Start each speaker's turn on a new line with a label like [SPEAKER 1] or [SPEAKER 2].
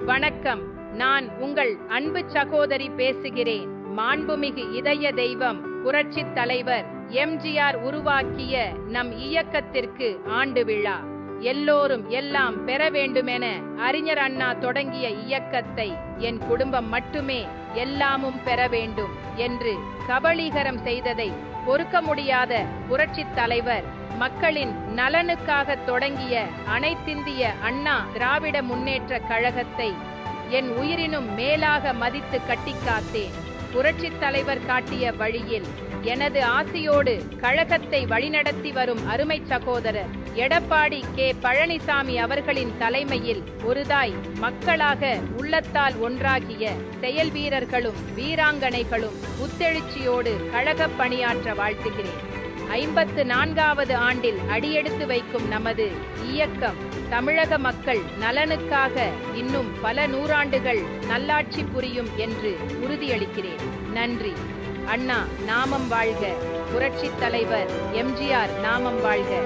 [SPEAKER 1] வணக்கம். நான் உங்கள் அன்பு சகோதரி பேசுகிறேன். மாண்புமிகு இதய தெய்வம் புரட்சித் தலைவர் எம்ஜிஆர் உருவாக்கிய நம் இயக்கத்திற்கு ஆண்டு விழா. எல்லோரும் எல்லாம் பெற வேண்டுமென அறிஞர் அண்ணா தொடங்கிய இயக்கத்தை என் குடும்பம் மட்டுமே எல்லாமும் பெற வேண்டும் என்று கபளீகரம் செய்ததை பொறுக்க முடியாத புரட்சித் தலைவர் மக்களின் நலனுக்காக தொடங்கிய அனைத்திந்திய அண்ணா திராவிட முன்னேற்ற கழகத்தை என் உயிரினும் மேலாக மதித்து கட்டிக்காத்தேன் புரட்சித் தலைவர் காட்டிய வழியில் எனது ஆசையோடு கழகத்தை வழிநடத்தி வரும் அருமை சகோதரர் எடப்பாடி கே. பழனிசாமி அவர்களின் தலைமையில் ஒருதாய் மக்களாக உள்ளத்தால் ஒன்றாகிய செயல் வீரர்களும் வீராங்கனைகளும் புத்தெழுச்சியோடு கழகப் பணியாற்ற வாழ்த்துகிறேன். ஐம்பத்து நான்காவது ஆண்டில் அடியெடுத்து வைக்கும் நமது இயக்கம் தமிழக மக்கள் நலனுக்காக இன்னும் பல நூறாண்டுகள் நல்லாட்சி புரியும் என்று உறுதியளிக்கிறேன். நன்றி. அண்ணா நாமம் வாழ்க. புரட்சித் தலைவர் எம்ஜிஆர் நாமம் வாழ்க.